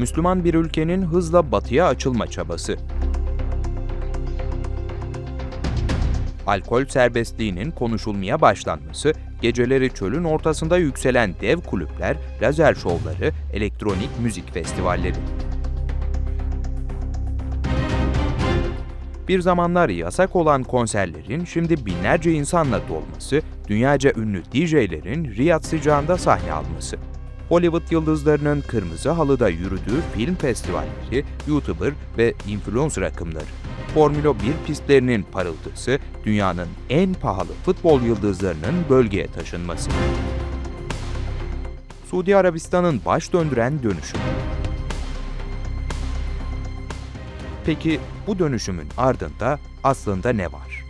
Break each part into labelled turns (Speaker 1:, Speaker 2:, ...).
Speaker 1: Müslüman bir ülkenin hızla batıya açılma çabası. Alkol serbestliğinin konuşulmaya başlanması, geceleri çölün ortasında yükselen dev kulüpler, lazer şovları, elektronik müzik festivalleri. Bir zamanlar yasak olan konserlerin şimdi binlerce insanla dolması, dünyaca ünlü DJ'lerin Riyad sıcağında sahne alması. Hollywood yıldızlarının kırmızı halıda yürüdüğü film festivalleri, YouTuber ve influencer akımları. Formula 1 pistlerinin parıltısı, dünyanın en pahalı futbol yıldızlarının bölgeye taşınması. Suudi Arabistan'ın baş döndüren dönüşümü. Peki bu dönüşümün ardında aslında ne var?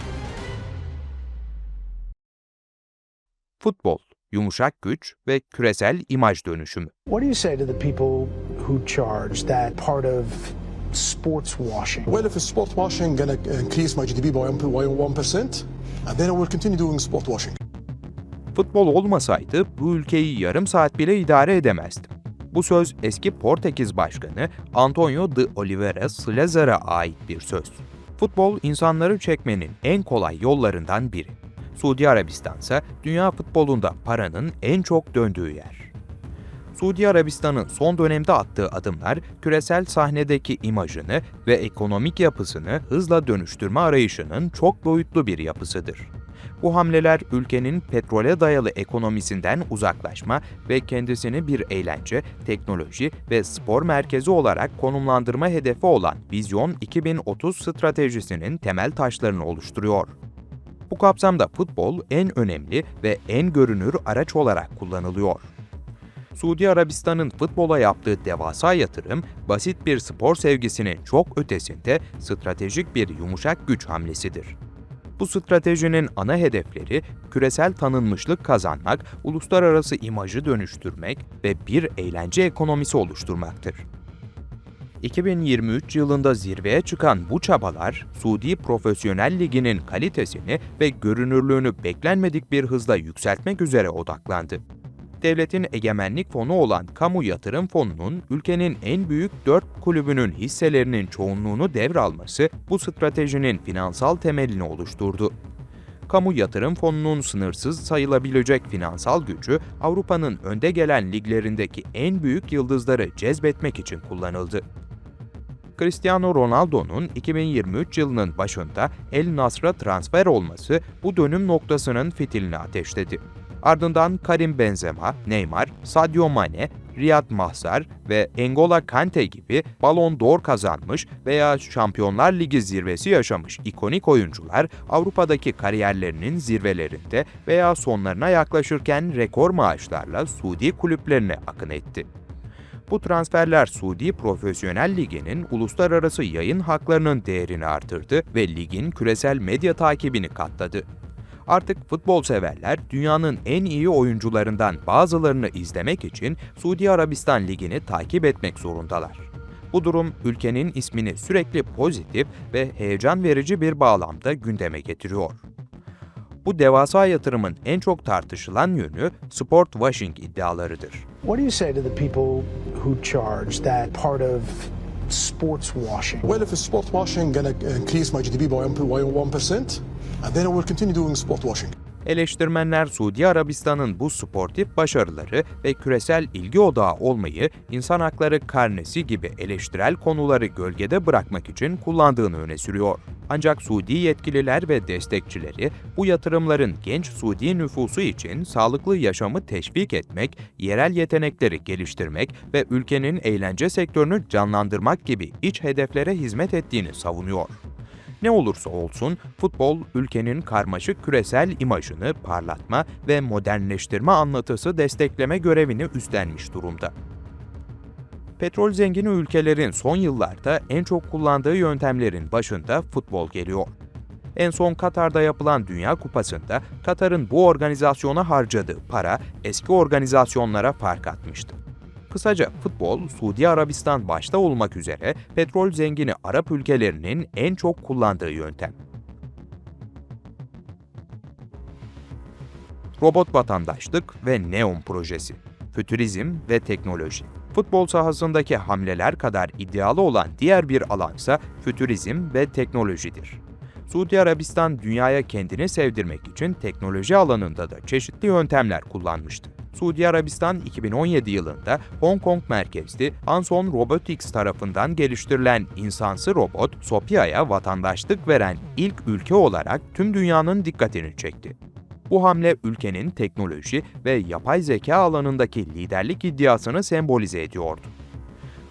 Speaker 1: Futbol, yumuşak güç ve küresel imaj dönüşümü.
Speaker 2: What do you say to the people who charge that part of sports washing?
Speaker 3: Well, if it's sport washing to increase my GDP by 1%, and then I will continue doing sport washing.
Speaker 1: Futbol olmasaydı bu ülkeyi yarım saat bile idare edemezdim. Bu söz eski Portekiz Başkanı Antonio de Oliveira Salazar'a ait bir söz. Futbol insanları çekmenin en kolay yollarından biri. Suudi Arabistan ise dünya futbolunda paranın en çok döndüğü yer. Suudi Arabistan'ın son dönemde attığı adımlar küresel sahnedeki imajını ve ekonomik yapısını hızla dönüştürme arayışının çok boyutlu bir yapısıdır. Bu hamleler ülkenin petrole dayalı ekonomisinden uzaklaşma ve kendisini bir eğlence, teknoloji ve spor merkezi olarak konumlandırma hedefi olan Vizyon 2030 stratejisinin temel taşlarını oluşturuyor. Bu kapsamda futbol en önemli ve en görünür araç olarak kullanılıyor. Suudi Arabistan'ın futbola yaptığı devasa yatırım, basit bir spor sevgisinin çok ötesinde stratejik bir yumuşak güç hamlesidir. Bu stratejinin ana hedefleri küresel tanınmışlık kazanmak, uluslararası imajı dönüştürmek ve bir eğlence ekonomisi oluşturmaktır. 2023 yılında zirveye çıkan bu çabalar, Suudi Profesyonel Ligi'nin kalitesini ve görünürlüğünü beklenmedik bir hızla yükseltmek üzere odaklandı. Devletin egemenlik fonu olan Kamu Yatırım Fonu'nun ülkenin en büyük dört kulübünün hisselerinin çoğunluğunu devralması bu stratejinin finansal temelini oluşturdu. Kamu Yatırım Fonu'nun sınırsız sayılabilecek finansal gücü Avrupa'nın önde gelen liglerindeki en büyük yıldızları cezbetmek için kullanıldı. Cristiano Ronaldo'nun 2023 yılının başında El Nasr'a transfer olması bu dönüm noktasının fitilini ateşledi. Ardından Karim Benzema, Neymar, Sadio Mane, Riyad Mahrez ve N'Golo Kante gibi Ballon d'Or kazanmış veya Şampiyonlar Ligi zirvesi yaşamış ikonik oyuncular Avrupa'daki kariyerlerinin zirvelerinde veya sonlarına yaklaşırken rekor maaşlarla Suudi kulüplerine akın etti. Bu transferler Suudi Profesyonel Ligi'nin uluslararası yayın haklarının değerini artırdı ve ligin küresel medya takibini katladı. Artık futbol severler dünyanın en iyi oyuncularından bazılarını izlemek için Suudi Arabistan Ligi'ni takip etmek zorundalar. Bu durum ülkenin ismini sürekli pozitif ve heyecan verici bir bağlamda gündeme getiriyor. Bu devasa yatırımın en çok tartışılan yönü sport washing iddialarıdır.
Speaker 2: What do you say to the people who charge that part of sports washing?
Speaker 3: Well, if it's sport washing going to increase my GDP by 1%, and then I will continue doing sport washing.
Speaker 1: Eleştirmenler Suudi Arabistan'ın bu sportif başarıları ve küresel ilgi odağı olmayı insan hakları karnesi gibi eleştirel konuları gölgede bırakmak için kullandığını öne sürüyor. Ancak Suudi yetkililer ve destekçileri bu yatırımların genç Suudi nüfusu için sağlıklı yaşamı teşvik etmek, yerel yetenekleri geliştirmek ve ülkenin eğlence sektörünü canlandırmak gibi iç hedeflere hizmet ettiğini savunuyor. Ne olursa olsun futbol ülkenin karmaşık küresel imajını parlatma ve modernleştirme anlatısı destekleme görevini üstlenmiş durumda. Petrol zengini ülkelerin son yıllarda en çok kullandığı yöntemlerin başında futbol geliyor. En son Katar'da yapılan Dünya Kupası'nda Katar'ın bu organizasyona harcadığı para eski organizasyonlara fark atmıştı. Kısaca futbol, Suudi Arabistan başta olmak üzere petrol zengini Arap ülkelerinin en çok kullandığı yöntem. Robot vatandaşlık ve Neon projesi, fütürizm ve teknoloji. Futbol sahasındaki hamleler kadar iddialı olan diğer bir alansa fütürizm ve teknolojidir. Suudi Arabistan dünyaya kendini sevdirmek için teknoloji alanında da çeşitli yöntemler kullanmıştı. Suudi Arabistan 2017 yılında Hong Kong merkezli Anson Robotics tarafından geliştirilen insansı robot Sophia'ya vatandaşlık veren ilk ülke olarak tüm dünyanın dikkatini çekti. Bu hamle ülkenin teknoloji ve yapay zeka alanındaki liderlik iddiasını sembolize ediyordu.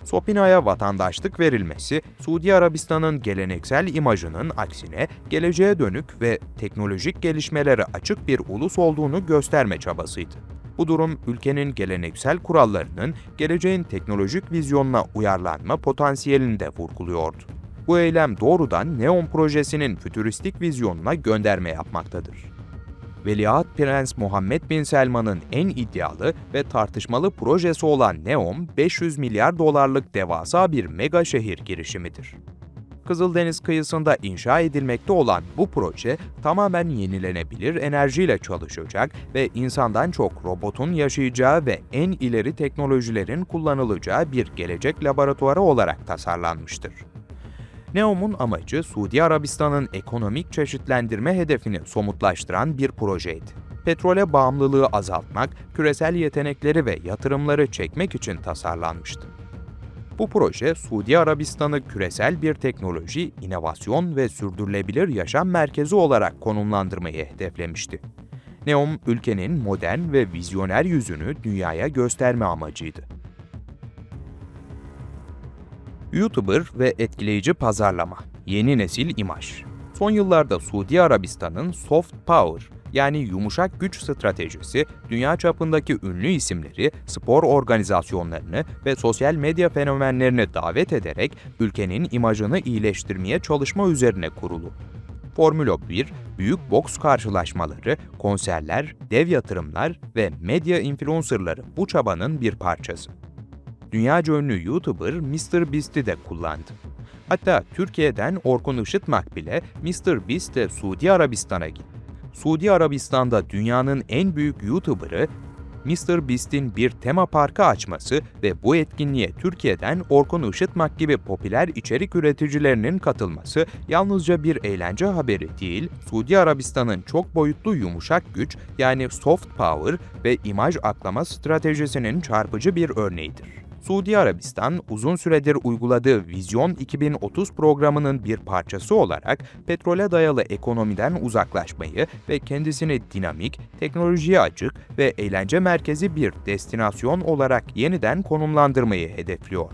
Speaker 1: Sopina'ya vatandaşlık verilmesi, Suudi Arabistan'ın geleneksel imajının aksine geleceğe dönük ve teknolojik gelişmelere açık bir ulus olduğunu gösterme çabasıydı. Bu durum ülkenin geleneksel kurallarının geleceğin teknolojik vizyonuna uyarlanma potansiyelini de vurguluyordu. Bu eylem doğrudan Neon projesinin fütüristik vizyonuna gönderme yapmaktadır. Veliaht Prens Muhammed Bin Selman'ın en iddialı ve tartışmalı projesi olan NEOM, 500 milyar dolarlık devasa bir mega şehir girişimidir. Kızıldeniz kıyısında inşa edilmekte olan bu proje tamamen yenilenebilir enerjiyle çalışacak ve insandan çok robotun yaşayacağı ve en ileri teknolojilerin kullanılacağı bir gelecek laboratuvarı olarak tasarlanmıştır. NEOM'un amacı Suudi Arabistan'ın ekonomik çeşitlendirme hedefini somutlaştıran bir projeydi. Petrole bağımlılığı azaltmak, küresel yetenekleri ve yatırımları çekmek için tasarlanmıştı. Bu proje Suudi Arabistan'ı küresel bir teknoloji, inovasyon ve sürdürülebilir yaşam merkezi olarak konumlandırmayı hedeflemişti. NEOM, ülkenin modern ve vizyoner yüzünü dünyaya gösterme amacıydı. YouTuber ve etkileyici pazarlama, yeni nesil imaj. Son yıllarda Suudi Arabistan'ın soft power yani yumuşak güç stratejisi, dünya çapındaki ünlü isimleri, spor organizasyonlarını ve sosyal medya fenomenlerini davet ederek ülkenin imajını iyileştirmeye çalışma üzerine kurulu. Formula 1, büyük boks karşılaşmaları, konserler, dev yatırımlar ve medya influencerları bu çabanın bir parçası dünyaca ünlü YouTuber MrBeast'i de kullandı. Hatta Türkiye'den Orkun Işıtmak bile MrBeast'le Suudi Arabistan'a gitti. Suudi Arabistan'da dünyanın en büyük YouTuber'ı MrBeast'in bir tema parkı açması ve bu etkinliğe Türkiye'den Orkun Işıtmak gibi popüler içerik üreticilerinin katılması yalnızca bir eğlence haberi değil, Suudi Arabistan'ın çok boyutlu yumuşak güç yani soft power ve imaj aklama stratejisinin çarpıcı bir örneğidir. Suudi Arabistan uzun süredir uyguladığı Vizyon 2030 programının bir parçası olarak petrole dayalı ekonomiden uzaklaşmayı ve kendisini dinamik, teknolojiye açık ve eğlence merkezi bir destinasyon olarak yeniden konumlandırmayı hedefliyor.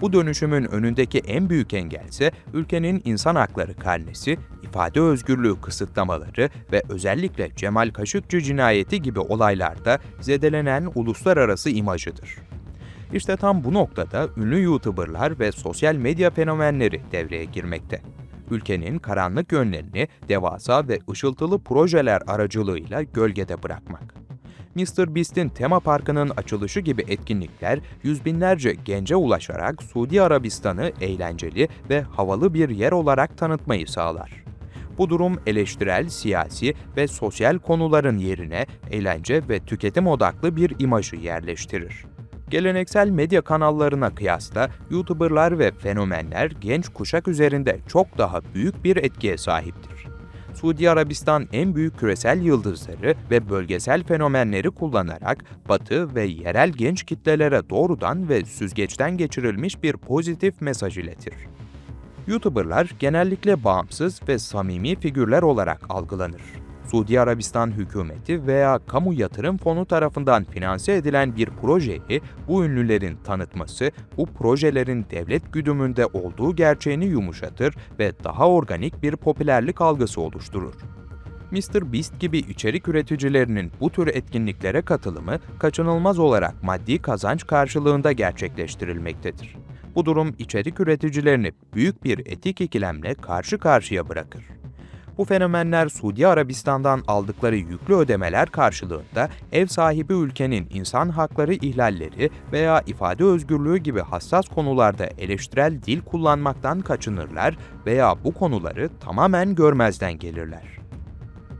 Speaker 1: Bu dönüşümün önündeki en büyük engel ise ülkenin insan hakları karnesi, ifade özgürlüğü kısıtlamaları ve özellikle Cemal Kaşıkçı cinayeti gibi olaylarda zedelenen uluslararası imajıdır. İşte tam bu noktada ünlü YouTuber'lar ve sosyal medya fenomenleri devreye girmekte. Ülkenin karanlık yönlerini devasa ve ışıltılı projeler aracılığıyla gölgede bırakmak. MrBeast'in tema parkının açılışı gibi etkinlikler yüz binlerce gence ulaşarak Suudi Arabistan'ı eğlenceli ve havalı bir yer olarak tanıtmayı sağlar. Bu durum eleştirel, siyasi ve sosyal konuların yerine eğlence ve tüketim odaklı bir imajı yerleştirir. Geleneksel medya kanallarına kıyasla YouTuber'lar ve fenomenler genç kuşak üzerinde çok daha büyük bir etkiye sahiptir. Suudi Arabistan en büyük küresel yıldızları ve bölgesel fenomenleri kullanarak Batı ve yerel genç kitlelere doğrudan ve süzgeçten geçirilmiş bir pozitif mesaj iletir. YouTuber'lar genellikle bağımsız ve samimi figürler olarak algılanır. Suudi Arabistan hükümeti veya kamu yatırım fonu tarafından finanse edilen bir projeyi bu ünlülerin tanıtması, bu projelerin devlet güdümünde olduğu gerçeğini yumuşatır ve daha organik bir popülerlik algısı oluşturur. Mr. Beast gibi içerik üreticilerinin bu tür etkinliklere katılımı kaçınılmaz olarak maddi kazanç karşılığında gerçekleştirilmektedir. Bu durum içerik üreticilerini büyük bir etik ikilemle karşı karşıya bırakır. Bu fenomenler Suudi Arabistan'dan aldıkları yüklü ödemeler karşılığında ev sahibi ülkenin insan hakları ihlalleri veya ifade özgürlüğü gibi hassas konularda eleştirel dil kullanmaktan kaçınırlar veya bu konuları tamamen görmezden gelirler.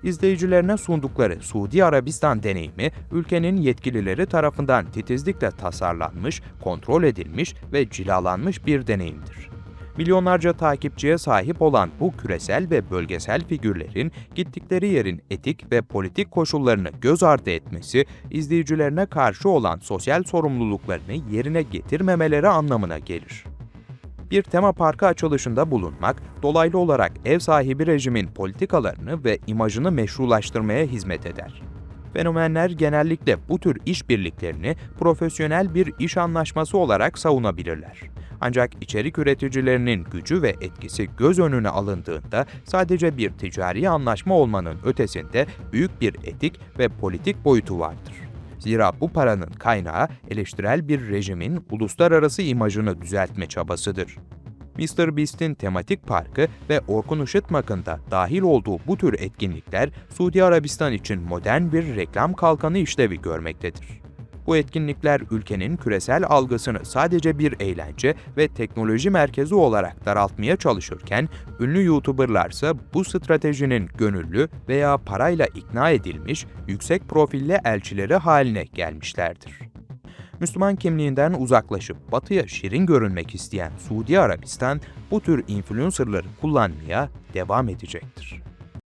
Speaker 1: İzleyicilerine sundukları Suudi Arabistan deneyimi, ülkenin yetkilileri tarafından titizlikle tasarlanmış, kontrol edilmiş ve cilalanmış bir deneyimdir. Milyonlarca takipçiye sahip olan bu küresel ve bölgesel figürlerin gittikleri yerin etik ve politik koşullarını göz ardı etmesi, izleyicilerine karşı olan sosyal sorumluluklarını yerine getirmemeleri anlamına gelir. Bir tema parkı açılışında bulunmak, dolaylı olarak ev sahibi rejimin politikalarını ve imajını meşrulaştırmaya hizmet eder. Fenomenler genellikle bu tür işbirliklerini profesyonel bir iş anlaşması olarak savunabilirler. Ancak içerik üreticilerinin gücü ve etkisi göz önüne alındığında sadece bir ticari anlaşma olmanın ötesinde büyük bir etik ve politik boyutu vardır. Zira bu paranın kaynağı eleştirel bir rejimin uluslararası imajını düzeltme çabasıdır. Mr. Beast'in tematik parkı ve Orkun Işıtmak'ın da dahil olduğu bu tür etkinlikler Suudi Arabistan için modern bir reklam kalkanı işlevi görmektedir. Bu etkinlikler ülkenin küresel algısını sadece bir eğlence ve teknoloji merkezi olarak daraltmaya çalışırken, ünlü YouTuberlarsa bu stratejinin gönüllü veya parayla ikna edilmiş yüksek profilli elçileri haline gelmişlerdir. Müslüman kimliğinden uzaklaşıp batıya şirin görünmek isteyen Suudi Arabistan bu tür influencerları kullanmaya devam edecektir.